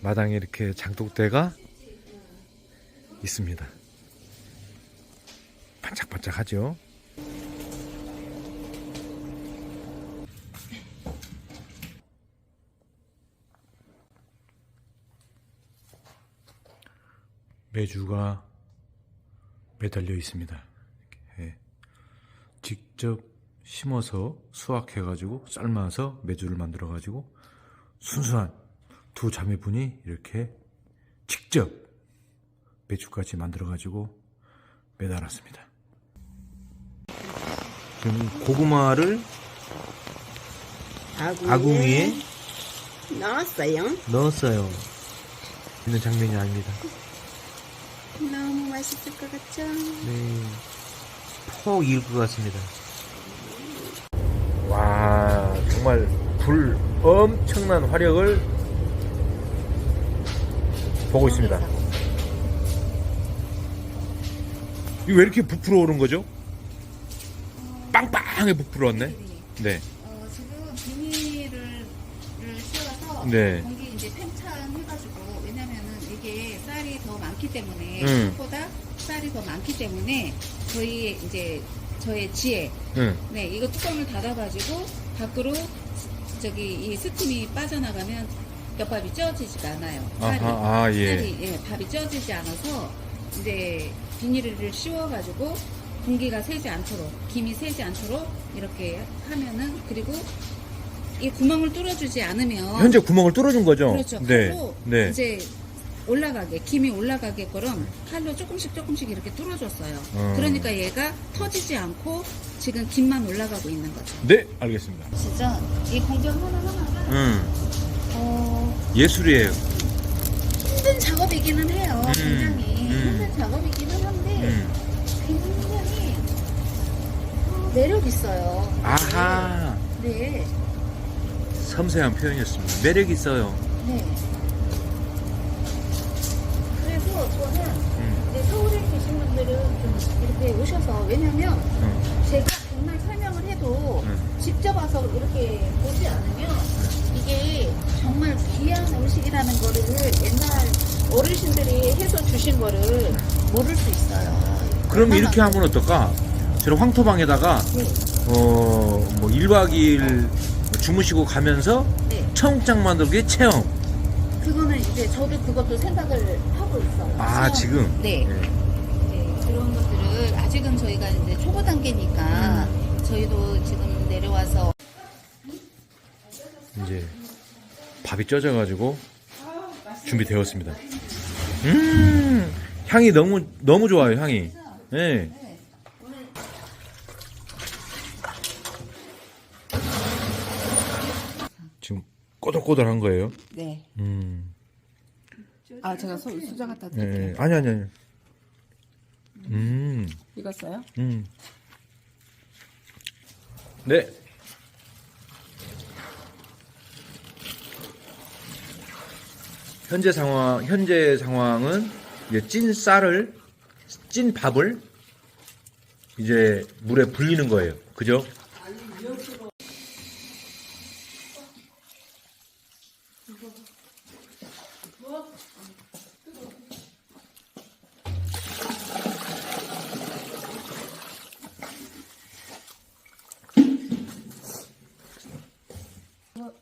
마당에 이렇게 장독대가 있습니다. 반짝반짝하죠. 메주가 매달려 있습니다. 이렇게 직접 심어서 수확해가지고 삶아서 메주를 만들어가지고 순수한 두 자매분이 이렇게 직접 메주까지 만들어가지고 매달았습니다. 지금 고구마를 아궁이에 아궁이에 넣었어요. 넣었어요. 있는 장면이 아닙니다. 너무 맛있을 것 같죠? 네. 폭 익을 것 같습니다. 와, 정말 불 엄청난 화력을 보고 있습니다. 이거 왜 이렇게 부풀어 오른 거죠? 빵빵하게 부풀어 왔네? 네. 어, 지금 비닐을 를 씌워서 네. 공기 이제 팽창해가지고 왜냐면은 이게 쌀이 더 많기 때문에 음. 쌀보다 쌀이 더 많기 때문에 저희 이제 저의 지혜 응. 네 이거 뚜껑을 닫아가지고 밖으로 스- 저기 이 스팀이 빠져나가면 겹밥이 쪄지지가 않아요. 아하, 아, 예. 쌀이 예, 밥이 쪄지지 않아서 이제 비닐을 씌워가지고 공기가 새지 않도록 김이 새지 않도록 이렇게 하면은 그리고 이 구멍을 뚫어주지 않으면 현재 구멍을 뚫어준 거죠? 그렇죠 네. 칼로 네. 이제 올라가게 김이 올라가게끔 칼로 조금씩 조금씩 이렇게 뚫어줬어요. 음. 그러니까 얘가 터지지 않고 지금 김만 올라가고 있는 거죠. 네, 알겠습니다. 진짜 이 공정 하나 하나가 음, 어, 예술이에요. 힘든 작업이기는 해요. 음. 굉장히 음. 힘든 작업이기는 한데 음. 굉장히 어, 매력 있어요. 아하. 네, 섬세한 표현이었습니다. 매력 있어요. 네. 그래서 저는 음, 이제 서울에 계신 분들은 좀 이렇게 오셔서 왜냐면 음, 제가 정말 해도 음. 직접 와서 이렇게 보지 않으면 이게 정말 귀한 음식이라는 거를 옛날 어르신들이 해서 주신 거를 모를 수 있어요. 그럼 이렇게 하면 어떨까? 저런 황토방에다가 네, 어, 뭐 1박 2일 주무시고 가면서 네. 청국장 만들기 체험. 그거는 이제 저도 그것도 생각을 하고 있어요. 아. 지금? 네. 네. 네, 그런 것들을 아직은 저희가 이제 초보 단계니까 음. 저희도 지금 내려와서 이제 밥이 쪄져가지고 준비되었습니다. 음, 향이 너무, 너무 좋아요, 향이. 네. 지금 꼬들꼬들한 거예요. 네. 음. 아 제가 소, 수저 갖다 네. 드릴게요. 아니, 아니, 아니. 음, 익었어요? 음. 네. 현재 상황, 현재 상황은 이제 찐 쌀을, 찐 밥을 이제 물에 불리는 거예요. 그죠?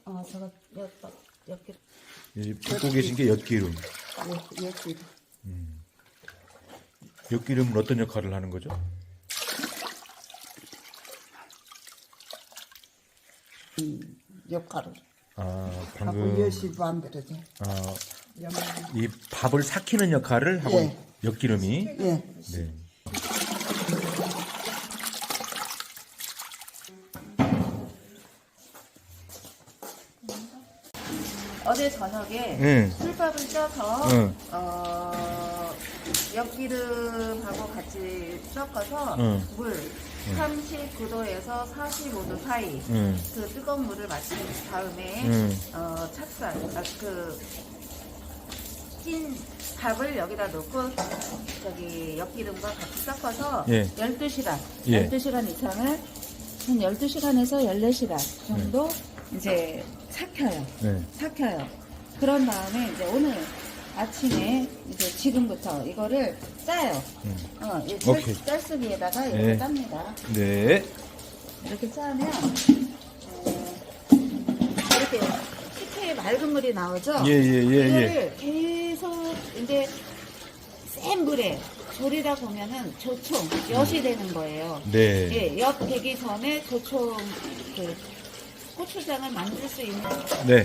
어 제가 엿 엿기 이 붓고 계신 게 엿기름. 엿기 엿기름은 어떤 역할을 하는 거죠? 역할을 아, 하고 방금, 열심히 만들어져. 아. 이 밥을 삭히는 역할을 하고 예. 엿기름이. 예. 네. 어제 저녁에 응. 술밥을 쪄서 응. 어, 엿기름하고 같이 섞어서 응. 물 39도에서 45도 사이 응. 그 뜨거운 물을 마신 다음에 응. 어, 찹쌀 아, 그찐 밥을 여기다 넣고 저기 엿기름과 같이 섞어서 예. 12시간 예. 12시간 이상을 한 12시간에서 14시간 정도 이제 삭혀요. 네. 삭혀요. 그런 다음에 이제 오늘 아침에 이제 지금부터 이거를 짜요. 음. 어, 이 오케이. 짤, 짤수기에다가 이렇게 네. 짭니다. 네. 이렇게 짜면 어, 이렇게 식혜에 맑은 물이 나오죠. 예, 예, 예, 예. 이거를 계속 이제 센 물에 졸이다 보면은 조총 엿이 되는 거예요. 네. 예, 엿 되기 전에 조총 그 고추장을 만들 수 있는 네.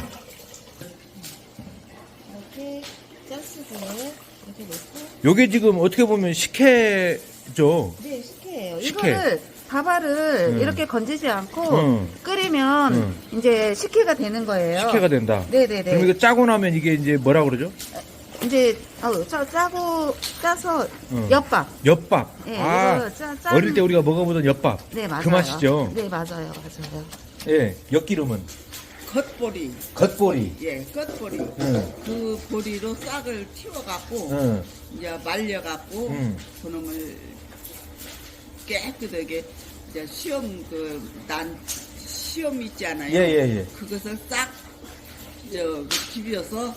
이렇게 짤수기에 이렇게 넣고 요게 지금 어떻게 보면 식혜죠. 네 식혜예요. 식혜. 이거를 밥알을 음. 이렇게 건지지 않고 음. 끓이면 음. 이제 식혜가 되는 거예요. 식혜가 된다. 네네네. 그럼 이거 짜고 나면 이게 이제 뭐라 그러죠? 이제 아우 짜, 짜고 짜서 음. 엿밥. 엿밥. 예, 아, 이거 짜, 짠. 어릴 때 우리가 먹어보던 엿밥. 네 맞아요. 그 맛이죠. 네 맞아요, 맞아요. 예, 엿기름은 겉보리, 겉보리. 예, 겉보리. 응. 그 보리로 싹을 틔워갖고, 응. 이제 말려갖고, 응. 그놈을 깨끗하게, 이제 시험, 그, 난, 시험 있잖아요. 예, 예, 예. 그것을 싹, 저, 비벼서,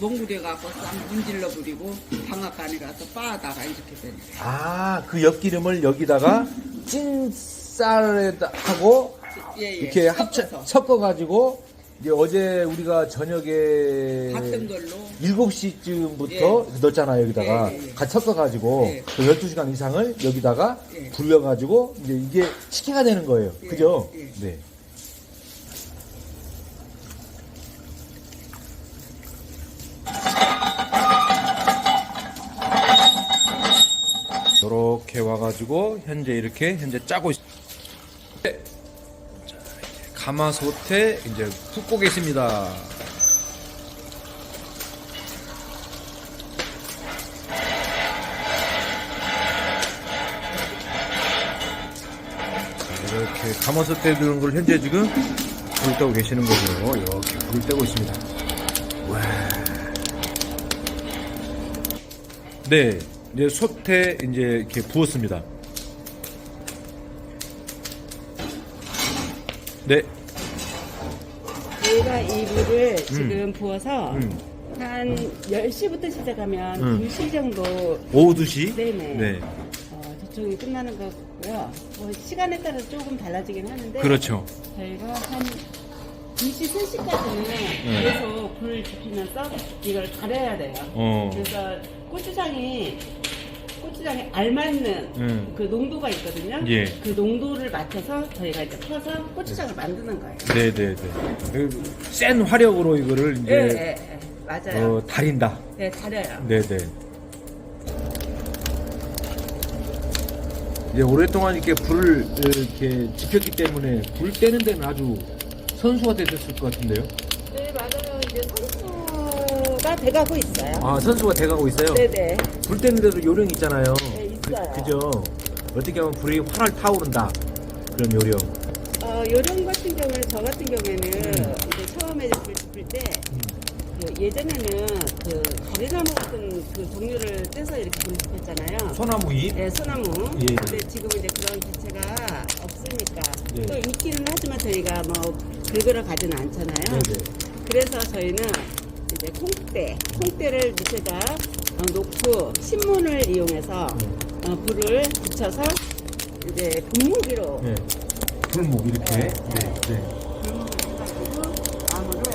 몽구려갖고 싹 문질러 버리고, 방앗간에 가서 빻아다가 이렇게 되는 거예요. 아, 그 엿기름을 여기다가 찐 쌀에다 하고 예, 예. 이렇게 합쳐 섞어서 섞어가지고 이제 어제 우리가 저녁에 걸로. 7시쯤부터 넣었잖아요, 여기다가. 예, 예, 예. 같이 섞어가지고, 예. 그 12시간 이상을 여기다가 예. 불려가지고, 이제 이게 식혜가 되는 거예요. 예, 그죠? 예. 네. 이렇게 와가지고, 현재 이렇게, 현재 짜고 있 네. 가마솥에 이제 붓고 계십니다. 자, 이렇게 가마솥에 들은 걸 현재 지금 불을 떼고 계시는 거고요. 이렇게 불을 떼고 있습니다. 와. 네, 이제 솥에 이제 이렇게 부었습니다. 네, 저희가 이 물을 지금 부어서 음. 한 10시부터 시작하면 음. 2시 정도 오후 2시. 네네. 네, 어, 조청이 끝나는 거고요. 뭐 시간에 따라 조금 달라지긴 하는데 그렇죠. 저희가 한 2시, 3시까지는 네. 계속 불을 지피면서 이걸 가려야 돼요. 어, 그래서 고추장이 고추장에 알맞는 음. 그 농도가 있거든요. 예. 그 농도를 맞춰서 저희가 이제 퍼서 고추장을 만드는 거예요. 네, 네, 네. 센 화력으로 이거를 이제 예, 예, 예. 맞아요. 어, 달인다. 네, 달아요. 네, 네. 이제 오랫동안 이렇게 불을 이렇게 지켰기 때문에 불 떼는 데는 아주 선수가 되셨을 것 같은데요. 네, 맞아요. 이제 선수가 돼가고 있어요. 아, 선수가 돼가고 있어요. 네네. 불 떼는 데도 요령 있잖아요. 네, 있어요. 그, 죠 어떻게 하면 불이 활활 타오른다. 그런 요령. 어, 요령 같은 경우는 저 같은 경우에는 음. 이제 처음에 불 지필 때그 예전에는 그 가리나무 같은 그 종류를 떼서 이렇게 불 지폈잖아요. 소나무 잎. 네, 소나무. 예. 근데 지금 이제 그런 기체가 없으니까 네. 또 있기는 하지만 저희가 뭐 긁으러 가지는 않잖아요. 네네. 그래서 저희는 이제 콩대, 콩대를 밑에다 어, 놓고 신문을 이용해서 어, 불을 붙여서 이제 분무기로 네. 불목 이렇게. 네, 네. 네. 분무기로 해가지고 나무를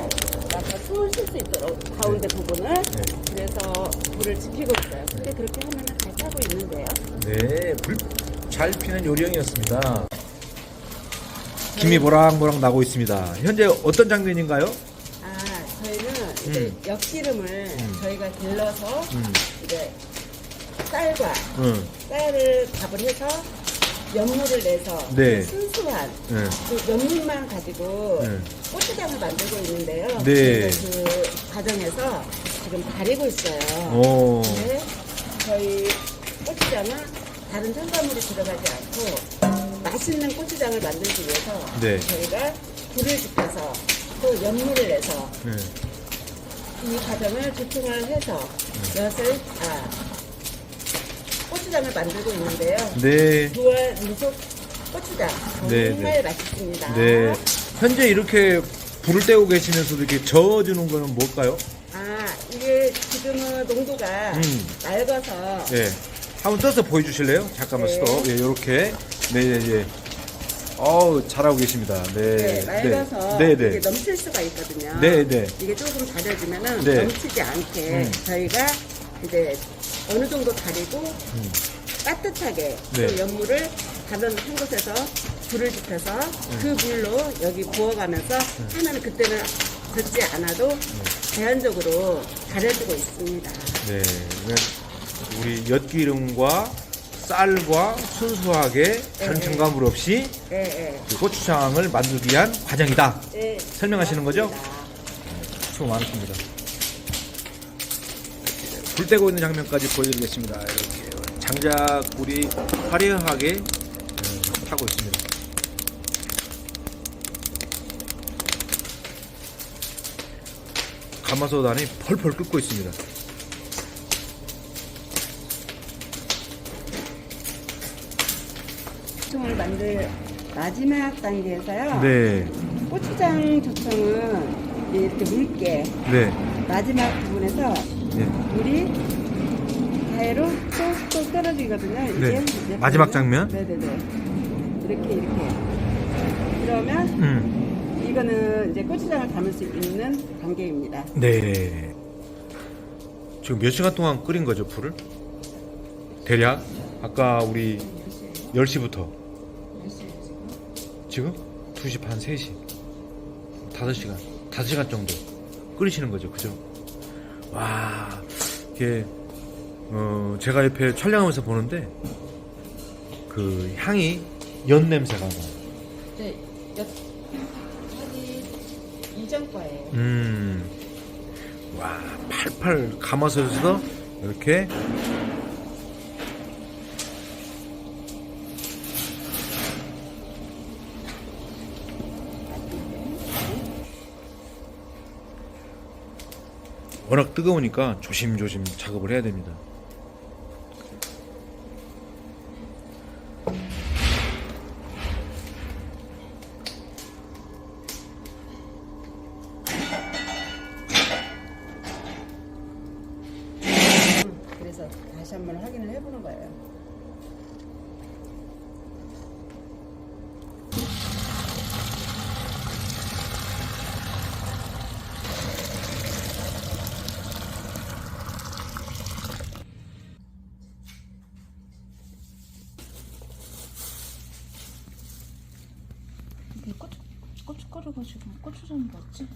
약간 숨을 쉴 수 있도록 가운데 부분을 네. 그래서 불을 지피고 있어요. 근데 그렇게 하면 잘 타고 있는데요. 네, 불 잘 피는 요령이었습니다. 김이 보락보락 나고 있습니다. 현재 어떤 장면인가요? 이제 음. 엿기름을 저희가 길러서 음. 이제 쌀과 응. 쌀을 밥을 해서 연물을 내서 네. 순수한 네. 그 연물만 가지고 네. 고추장을 만들고 있는데요. 네. 그 과정에서 지금 다리고 있어요. 오. 네. 저희 고추장은 다른 첨가물이 들어가지 않고 맛있는 고추장을 만들기 위해서 네. 저희가 불을 지펴서 또 연물을 내서 네. 이 과정을 조청을 해서 엿을 아 고추장을 만들고 있는데요. 네. 두알 미소 고추장 네, 정말 네. 맛있습니다. 네. 현재 이렇게 불을 떼고 계시면서도 이렇게 저어주는 거는 뭘까요? 아, 이게 지금은 농도가 음. 맑아서 네. 한번 떠서 보여주실래요? 잠깐만 네. 스톱. 예, 요렇게. 네, 네, 예. 어우, 잘하고 계십니다. 네. 네, 맑아서 네, 이게 네. 넘칠 수가 있거든요. 네, 네. 이게 조금 다려지면은 네. 넘치지 않게 음. 저희가 이제 어느 정도 다리고 따뜻하게 음. 네. 그 연물을 다른 한 곳에서 불을 지펴서 음. 그 물로 여기 부어가면서 하면 그때는 젓지 않아도 음. 자연적으로 다려지고 있습니다. 네. 우리 엿기름과 쌀과 순수하게 다른 네. 첨가물 없이 네, 네. 그 고추장을 만들기 위한 과정이다. 네, 설명하시는 거죠? 맞습니다. 수고 많으십니다. 불 떼고 있는 장면까지 보여드리겠습니다. 이렇게 장작불이 화려하게 음, 타고 있습니다. 가마솥 안이 펄펄 끓고 있습니다. 만들 마지막 단계에서요. 네, 고추장 조청은 이렇게 묽게 네, 마지막 부분에서 네. 물이 가해로 쏙쏙 떨어지거든요. 이게 네. 이제 마지막 보면. 장면? 네네네. 이렇게 이렇게. 그러면 음, 이거는 이제 고추장을 담을 수 있는 단계입니다. 네. 지금 몇 시간 동안 끓인 거죠, 불을? 대략? 아까 우리 10시부터. 지금? 2시 반, 3시. 5시간. 5시간 정도 끓이시는 거죠, 그죠? 와, 이게, 어, 제가 옆에 촬영하면서 보는데, 그 향이 연 냄새가 나. 네. 여기 이전 거예요. 음, 와, 팔팔 감아서서 이렇게 워낙 뜨거우니까 조심조심 작업을 해야 됩니다. 그래서 다시 한번 확인을 해보는 거예요. 이게 고추, 고춧가루 가지 고 고추장 넣었지?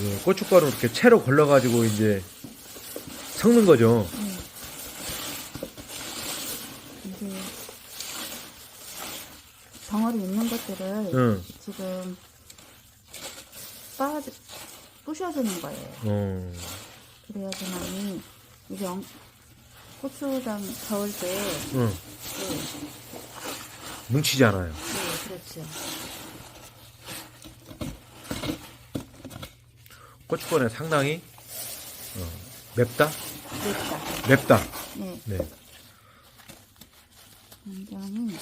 예, 고춧가루 이렇게 채로 걸러가지고 이제 섞는 거죠. 이게 덩어리 있는 것들을 응. 지금 빠 부셔주는 거예요. 어, 그래야지만이 이게 엉- 고추장 저을 때 응. 네, 뭉치지 않아요. 네, 그렇죠. 고춧가루는 상당히 어, 맵다? 맵다. 맵다. 네, 네. 굉장히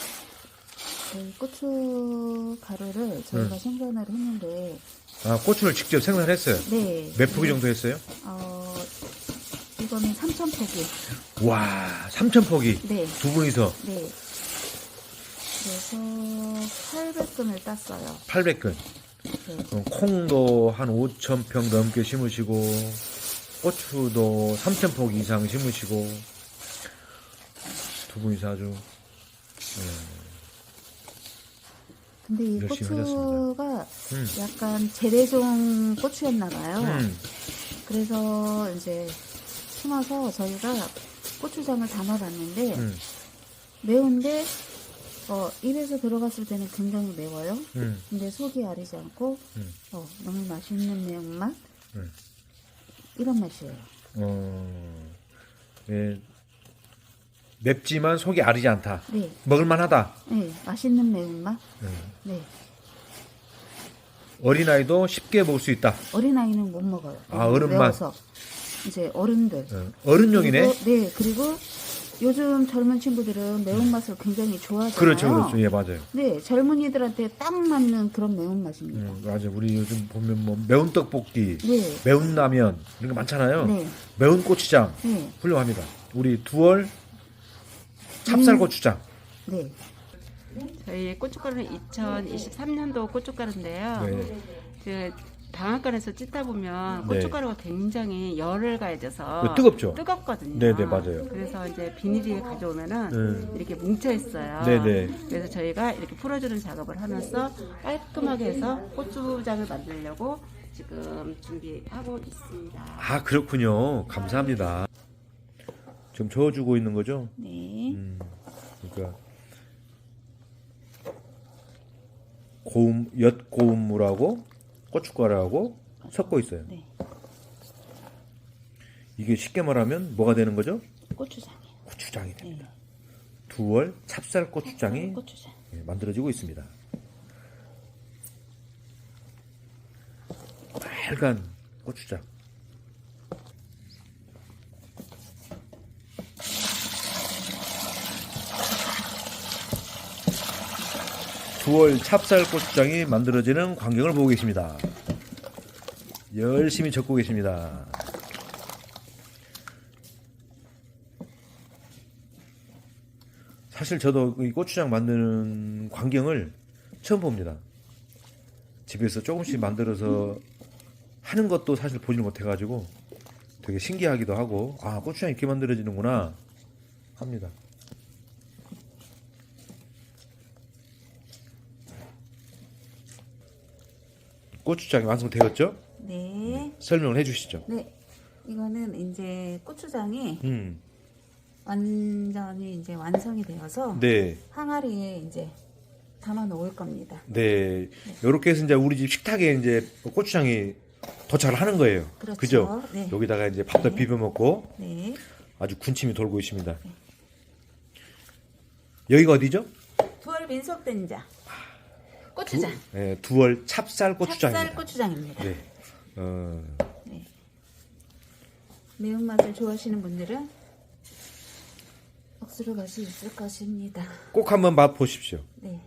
저희 고추 가루를 저희가 음. 생산을 했는데 아, 고추를 직접 생산했어요. 네. 몇 포기 정도 했어요? 어, 이거는 3,000포기. 와, 3,000포기. 네. 두 분이서 네. 그래서 800근을 땄어요. 800근. 네. 그럼 콩도 한 5,000평 넘게 심으시고, 고추도 3,000포기 이상 심으시고, 두 분이서 아주, 근데 이 열심히 고추가 음. 약간 재래종 고추였나 봐요. 음, 그래서 이제 심어서 저희가 고추장을 담아봤는데 음, 매운데 어, 입에서 들어갔을 때는 굉장히 매워요. 음, 근데 속이 아리지 않고 음. 어, 너무 맛있는 매운맛 음. 이런 맛이에요. 어, 예, 맵지만 속이 아리지 않다. 네, 먹을만하다. 네, 맛있는 매운맛. 음. 네, 어린아이도 쉽게 먹을 수 있다. 어린 아이는 못 먹어요. 아, 어른만. 매워서 이제 어른들. 어, 어른용이네. 그리고, 네, 그리고 요즘 젊은 친구들은 매운맛을 굉장히 좋아하잖아요. 그렇죠, 그렇죠. 예, 맞아요. 네, 젊은이들한테 딱 맞는 그런 매운맛입니다. 음, 맞아요. 우리 요즘 보면 뭐 매운 떡볶이, 네. 매운 라면 이런 거 많잖아요. 네. 매운 고추장 네. 훌륭합니다. 우리 두월 찹쌀 고추장. 네. 저희 고춧가루는 2023년도 고춧가루인데요. 네. 그 방앗간에서 찢다 보면 네. 고춧가루가 굉장히 열을 가해져서 네, 뜨겁죠? 뜨겁거든요. 네, 네, 맞아요. 그래서 이제 비닐이 가져오면은 네. 이렇게 뭉쳐 있어요. 네, 네. 그래서 저희가 이렇게 풀어주는 작업을 하면서 깔끔하게 해서 고추장을 만들려고 지금 준비하고 있습니다. 아 그렇군요. 감사합니다. 지금 저어주고 있는 거죠? 네. 음, 그러니까 고음 엿 고음물하고 고춧가루하고 섞고 있어요. 네. 이게 쉽게 말하면 뭐가 되는 거죠? 고추장이요. 고추장이 됩니다. 두월 찹쌀 고추장이 고추장. 예, 만들어지고 있습니다. 빨간 고추장. 두월 찹쌀 고추장이 만들어지는 광경을 보고 계십니다. 열심히 적고 계십니다. 사실 저도 이 고추장 만드는 광경을 처음 봅니다. 집에서 조금씩 만들어서 하는 것도 사실 보지를 못해가지고 되게 신기하기도 하고 아 고추장 이렇게 만들어지는구나 합니다. 고추장이 완성되었죠? 네. 설명을 해주시죠. 네. 이거는 이제 고추장이 음, 완전히 이제 완성이 되어서 네, 항아리에 이제 담아 놓을 겁니다. 네. 이렇게 해서 이제 우리 집 식탁에 이제 고추장이 도착을 하는 거예요. 그렇죠. 그죠? 네. 여기다가 이제 밥도 네. 비벼 먹고 네. 아주 군침이 돌고 있습니다. 여기가 어디죠? 두월 민속된장. 고추장. 네, 두월 찹쌀 고추장입니다. 찹쌀 고추장입니다. 네. 어, 매운맛을 좋아하시는 분들은 억수로 맛이 있을 것입니다. 꼭 한번 맛 보십시오. 네.